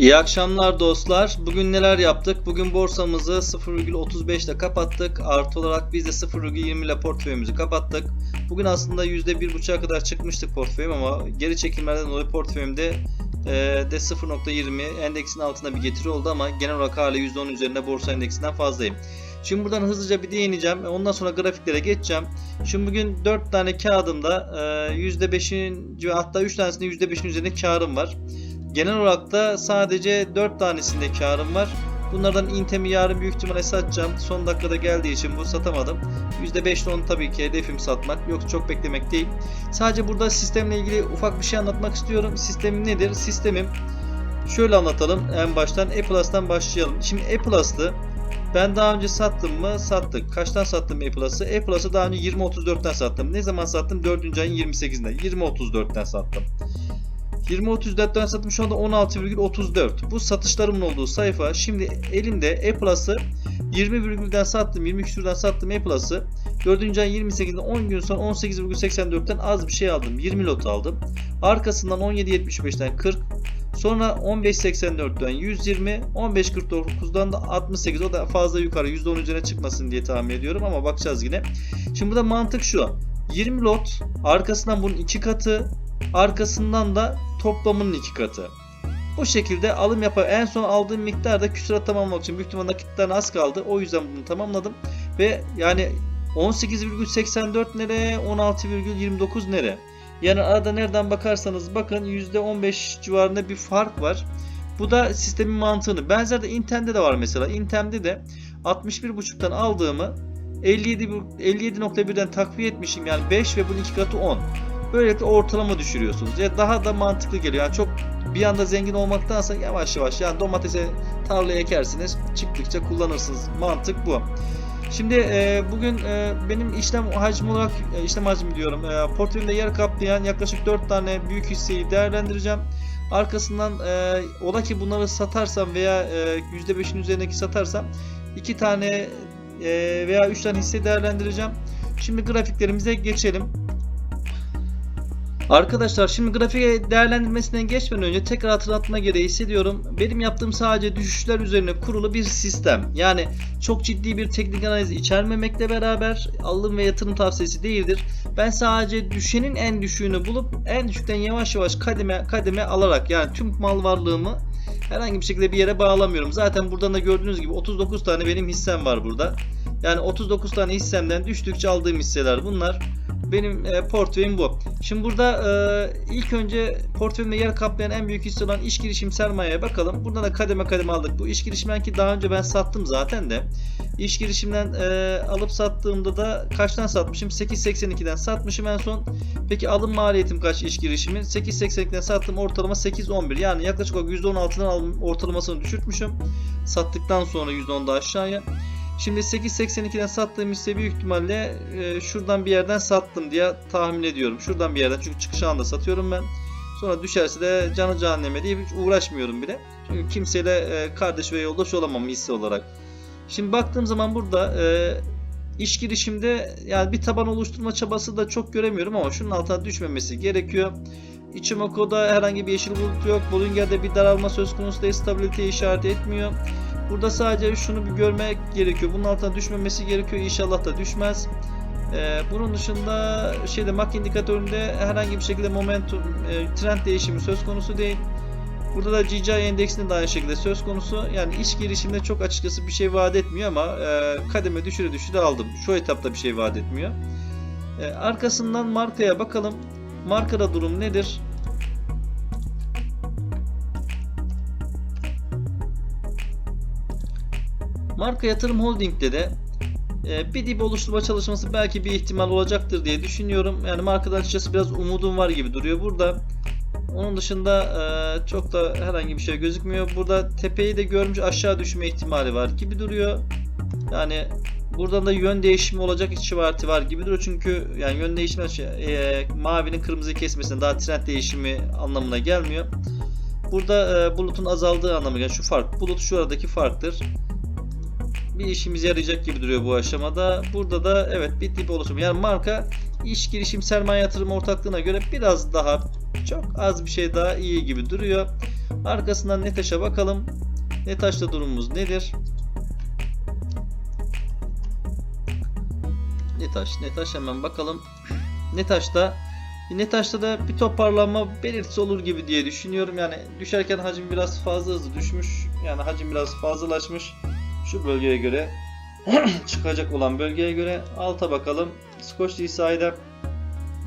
İyi akşamlar dostlar. Bugün neler yaptık? Bugün borsamızı 0,35 ile kapattık. Artı olarak biz de 0,20 ile portföyümüzü kapattık. Bugün aslında %1,5'a kadar çıkmıştık portföyüm ama geri çekimlerden dolayı portföyümde e, de 0.20 endeksin altında bir getiri oldu ama genel olarak hala %10 üzerinde borsa endeksinden fazlayım. Şimdi buradan hızlıca bir değineceğim. Ondan sonra grafiklere geçeceğim. Şimdi bugün 4 tane kağıdımda e, %5'in hatta 3 tanesinde %5'in üzerinde karım var. Genel olarak da sadece 4 tanesinde karım var. Bunlardan Intem'i yarın büyük ihtimalle satacağım. Son dakikada geldiği için bu satamadım. %5'le onu tabii ki hedefim satmak. Yoksa çok beklemek değil. Sadece burada sistemle ilgili ufak bir şey anlatmak istiyorum. Sistemim nedir? Sistemim şöyle anlatalım en baştan. E-Plus'tan başlayalım. Şimdi E-Plus'ı ben daha önce sattım mı? Sattık. Kaçtan sattım E-Plus'ı? E-Plus'ı daha önce 20.34'ten sattım. Ne zaman sattım? 4. ayın 28'inde. 20.34'ten sattım. 20.34'ten sattım şu anda 16,34. Bu satışlarımın olduğu sayfa. Şimdi elimde E-Plus'ı 20,'den sattım. 20 küsürden sattım E-Plus'ı. 4. ayın 28'inde 10 gün sonra 18,84'ten az bir şey aldım. 20 lot aldım. Arkasından 17,75'ten 40. Sonra 15.84'ten 120, 15.49'dan da 68. O da fazla yukarı %10 üzerine çıkmasın diye tahmin ediyorum ama bakacağız yine. Şimdi burada mantık şu. 20 lot, arkasından bunun iki katı, arkasından da toplamının iki katı. Bu şekilde alım yapar. En son aldığım miktar da küsurat tamamlamak için büyük ihtimalle nakitten az kaldı. O yüzden bunu tamamladım. Ve yani 18,84 nere, 16,29 nere? Yani arada nereden bakarsanız bakın %15 civarında bir fark var. Bu da sistemin mantığını. Benzer de Intem'de de var mesela. Intem'de de 61.5'tan aldığımı 57 57.1'den takviye etmişim yani 5 ve bunun iki katı 10. Böylelikle ortalama düşürüyorsunuz. Ya daha da mantıklı geliyor. Yani çok bir anda zengin olmaktansa yavaş yavaş yani domatese tarlaya ekersiniz. Çıktıkça kullanırsınız. Mantık bu. Şimdi e, bugün e, benim işlem hacmi olarak e, işlem hacmi diyorum. E, portföyümde yer kaplayan yaklaşık 4 tane büyük hisseyi değerlendireceğim. Arkasından e, ola ki bunları satarsam veya e, %5'in üzerindeki satarsam 2 tane e, veya 3 tane hisse değerlendireceğim. Şimdi grafiklerimize geçelim. Arkadaşlar şimdi grafik değerlendirmesinden geçmeden önce tekrar hatırlatma gereği hissediyorum. Benim yaptığım sadece düşüşler üzerine kurulu bir sistem. Yani çok ciddi bir teknik analiz içermemekle beraber alım ve yatırım tavsiyesi değildir. Ben sadece düşenin en düşüğünü bulup en düşükten yavaş yavaş kademe kademe alarak yani tüm mal varlığımı herhangi bir şekilde bir yere bağlamıyorum. Zaten buradan da gördüğünüz gibi 39 tane benim hissem var burada. Yani 39 tane hissemden düştükçe aldığım hisseler bunlar. Benim e, portföyüm bu. Şimdi burada e, ilk önce portföyümde yer kaplayan en büyük hisse olan iş girişim sermayeye bakalım. Burada da kademe kademe aldık. Bu iş girişimden ki daha önce ben sattım zaten de. İş girişimden e, alıp sattığımda da kaçtan satmışım? 8.82'den satmışım en son. Peki alım maliyetim kaç iş girişimin? 8.82'den sattım ortalama 8.11. Yani yaklaşık olarak %16'dan alım ortalamasını düşürtmüşüm. Sattıktan sonra %10 da aşağıya. Şimdi 8.82'den sattığım hisse büyük ihtimalle e, şuradan bir yerden sattım diye tahmin ediyorum. Şuradan bir yerden çünkü çıkış anında satıyorum ben. Sonra düşerse de canı cehenneme diye hiç uğraşmıyorum bile. Çünkü kimseyle e, kardeş ve yoldaş olamam hisse olarak. Şimdi baktığım zaman burada e, iş girişimde yani bir taban oluşturma çabası da çok göremiyorum ama şunun altına düşmemesi gerekiyor. Ichimoku'da herhangi bir yeşil bulut yok. Bollinger'de bir daralma söz konusu değil. Stabiliteyi işaret etmiyor. Burada sadece şunu bir görmek gerekiyor. Bunun altına düşmemesi gerekiyor. İnşallah da düşmez. Ee, bunun dışında şeyde MAC indikatöründe herhangi bir şekilde momentum e, trend değişimi söz konusu değil. Burada da GCI endeksinde de aynı şekilde söz konusu. Yani iş girişimde çok açıkçası bir şey vaat etmiyor ama e, kademe düşüre düşüre aldım. Şu etapta bir şey vaat etmiyor. E, arkasından markaya bakalım. Markada durum nedir? Marka Yatırım Holding'de de e, bir dip oluşturma çalışması belki bir ihtimal olacaktır diye düşünüyorum. Yani markadan açıkçası biraz umudum var gibi duruyor burada. Onun dışında e, çok da herhangi bir şey gözükmüyor. Burada tepeyi de görmüş aşağı düşme ihtimali var gibi duruyor. Yani buradan da yön değişimi olacak işareti var gibi duruyor. Çünkü yani yön değişimi e, mavinin kırmızıyı kesmesine daha trend değişimi anlamına gelmiyor. Burada e, bulutun azaldığı anlamına geliyor. Şu fark. Bulut şu aradaki farktır bir işimize yarayacak gibi duruyor bu aşamada. Burada da evet bir tip oluşum. Yani marka iş girişim sermaye yatırım ortaklığına göre biraz daha çok az bir şey daha iyi gibi duruyor. Arkasından Netaş'a bakalım. Netaş'ta durumumuz nedir? Netaş, Netaş hemen bakalım. Netaş'ta Netaş'ta da bir toparlanma belirtisi olur gibi diye düşünüyorum. Yani düşerken hacim biraz fazla hızlı düşmüş. Yani hacim biraz fazlalaşmış. Şu bölgeye göre çıkacak olan bölgeye göre alta bakalım. Scotch DCI'de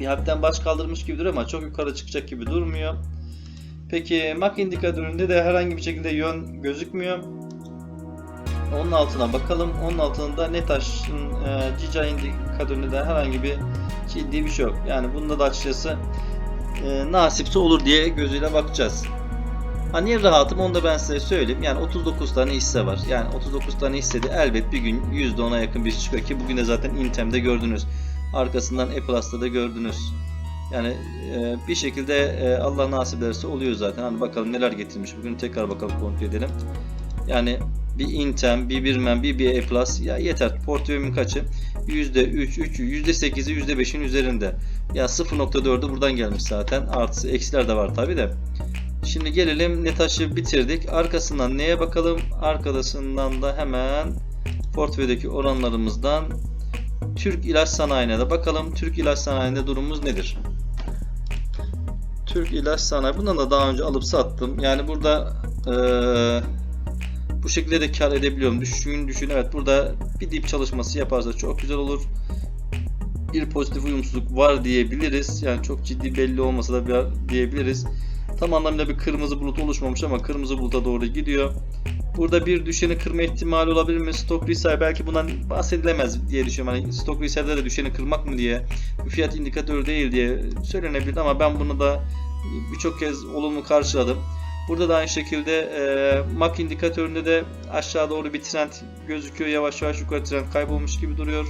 bir hafiften baş kaldırmış gibi duruyor ama çok yukarı çıkacak gibi durmuyor. Peki MAC indikatöründe de herhangi bir şekilde yön gözükmüyor. Onun altına bakalım. Onun altında Netaş'ın e, GCI indikatöründe de herhangi bir ciddi bir şey yok. Yani bunda da açıkçası e, nasipse olur diye gözüyle bakacağız. Ha niye rahatım onu da ben size söyleyeyim. Yani 39 tane hisse var. Yani 39 tane hissede elbet bir gün %10'a yakın bir çıkıyor ki bugün de zaten Intem'de gördünüz. Arkasından Apple'da da gördünüz. Yani e, bir şekilde e, Allah nasip ederse oluyor zaten. Hani bakalım neler getirmiş. Bugün tekrar bakalım kontrol edelim. Yani bir Intem, bir Birmen, bir BA Plus ya yeter. Portföyümün kaçı? %3, 3, %8'i %5'in üzerinde. Ya 0.4'ü buradan gelmiş zaten. Artısı, eksiler de var tabi de. Şimdi gelelim Netaş'ı bitirdik. Arkasından neye bakalım? Arkasından da hemen portföydeki oranlarımızdan Türk İlaç Sanayi'ne de bakalım. Türk İlaç Sanayi'nde durumumuz nedir? Türk İlaç Sanayi. Bundan da daha önce alıp sattım. Yani burada eee, bu şekilde de kar edebiliyorum. Düşün düşün. Evet burada bir dip çalışması yaparsa çok güzel olur. Bir pozitif uyumsuzluk var diyebiliriz. Yani çok ciddi belli olmasa da diyebiliriz. Tam anlamıyla bir kırmızı bulut oluşmamış ama kırmızı buluta doğru gidiyor. Burada bir düşeni kırma ihtimali olabilir mi? Stock Research belki bundan bahsedilemez diye düşünüyorum. Hani Stock Research'da da düşeni kırmak mı diye fiyat indikatörü değil diye söylenebilir ama ben bunu da birçok kez olumlu karşıladım. Burada da aynı şekilde e, MAC indikatöründe de aşağı doğru bir trend gözüküyor. Yavaş yavaş yukarı trend kaybolmuş gibi duruyor.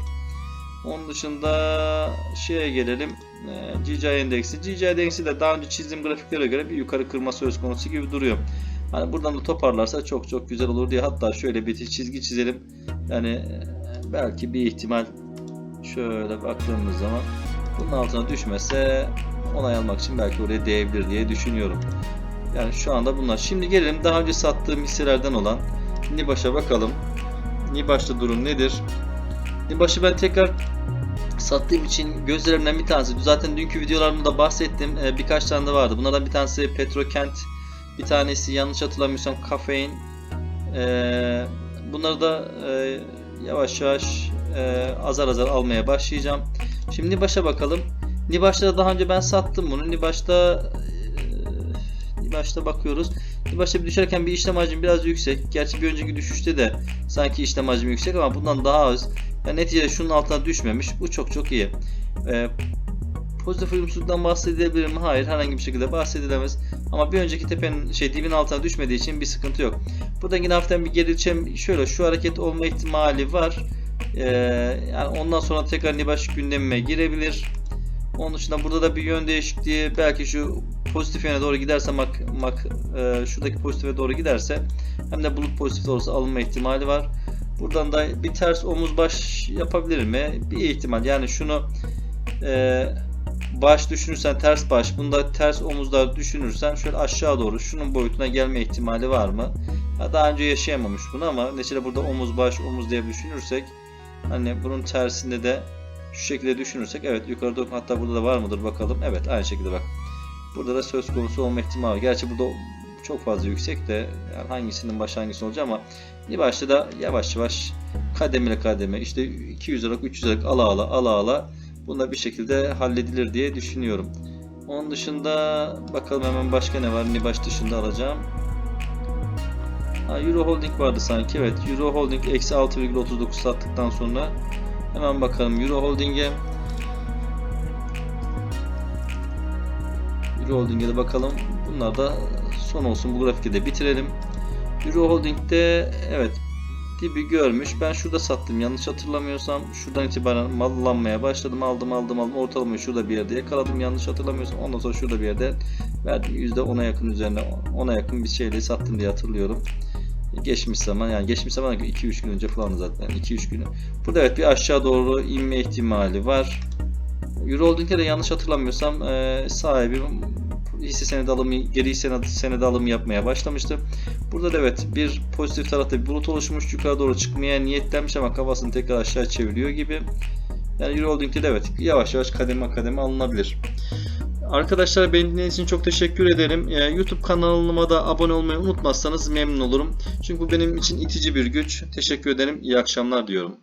Onun dışında şeye gelelim. E, GCI endeksi. GCI endeksi de daha önce çizdiğim grafiklere göre bir yukarı kırma söz konusu gibi duruyor. Hani buradan da toparlarsa çok çok güzel olur diye hatta şöyle bir çizgi çizelim. Yani e, belki bir ihtimal şöyle baktığımız zaman bunun altına düşmese onay almak için belki oraya değebilir diye düşünüyorum. Yani şu anda bunlar. Şimdi gelelim daha önce sattığım hisselerden olan Nibaş'a bakalım. Nibaş'ta durum nedir? Nibaş'ı ben tekrar sattığım için gözlerimden bir tanesi. Zaten dünkü videolarımda bahsettim. Ee, birkaç tane de vardı. Bunlardan bir tanesi Petrokent. Bir tanesi yanlış hatırlamıyorsam Kafein. Ee, bunları da e, yavaş yavaş e, azar azar almaya başlayacağım. Şimdi Nibaş'a bakalım. Nibaş'ta da daha önce ben sattım bunu. Nibaş'ta Nibaş'ta bakıyoruz. Nibaş'ta bir düşerken bir işlem hacmi biraz yüksek. Gerçi bir önceki düşüşte de sanki işlem hacmi yüksek ama bundan daha az. Yani neticede şunun altına düşmemiş. Bu çok çok iyi. Ee, pozitif uyumsuzluktan bahsedilebilir mi? Hayır. Herhangi bir şekilde bahsedilemez. Ama bir önceki tepenin şey dibin altına düşmediği için bir sıkıntı yok. Burada yine hafiften bir gerilçem şöyle şu hareket olma ihtimali var. Ee, yani ondan sonra tekrar Nibaş gündemime girebilir. Onun dışında burada da bir yön değişikliği belki şu pozitif yöne doğru giderse mak, mak e, şuradaki pozitife doğru giderse hem de bulut pozitif olursa alınma ihtimali var. Buradan da bir ters omuz baş yapabilir mi? Bir ihtimal. Yani şunu e, baş düşünürsen ters baş, bunda ters omuzlar düşünürsen şöyle aşağı doğru şunun boyutuna gelme ihtimali var mı? Ha, daha önce yaşayamamış bunu ama neticede burada omuz baş omuz diye düşünürsek hani bunun tersinde de şu şekilde düşünürsek evet yukarı doğru hatta burada da var mıdır bakalım. Evet aynı şekilde bak. Burada da söz konusu olma ihtimali. Gerçi burada çok fazla yüksek de yani hangisinin başı hangisi olacak ama bir başta da yavaş yavaş kademeli kademe işte 200 liralık 300 liralık ala ala ala ala bunda bir şekilde halledilir diye düşünüyorum. Onun dışında bakalım hemen başka ne var Nibaş dışında alacağım. Ha, Euro Holding vardı sanki evet Euro Holding eksi 6,39 sattıktan sonra hemen bakalım Euro Holding'e Euro Holding'e de bakalım. Bunlar da son olsun. Bu grafikte de bitirelim. Euro Holding'de evet dibi görmüş. Ben şurada sattım. Yanlış hatırlamıyorsam şuradan itibaren mallanmaya başladım. Aldım aldım aldım. Ortalamayı şurada bir yerde yakaladım. Yanlış hatırlamıyorsam ondan sonra şurada bir yerde verdim. %10'a yakın üzerine 10'a yakın bir şeyle sattım diye hatırlıyorum. Geçmiş zaman yani geçmiş zaman 2-3 gün önce falan zaten 2-3 günü. Burada evet bir aşağı doğru inme ihtimali var. Euro Holding'de de yanlış hatırlamıyorsam e, sahibi hisse senedi alımı, geri hisse senedi, alımı yapmaya başlamıştı. Burada da evet bir pozitif tarafta bir bulut oluşmuş. Yukarı doğru çıkmaya niyetlenmiş ama kafasını tekrar aşağı çeviriyor gibi. Yani Euro Holding'de de evet yavaş yavaş kademe kademe alınabilir. Arkadaşlar beni dinlediğiniz için çok teşekkür ederim. Ee, YouTube kanalıma da abone olmayı unutmazsanız memnun olurum. Çünkü bu benim için itici bir güç. Teşekkür ederim. İyi akşamlar diyorum.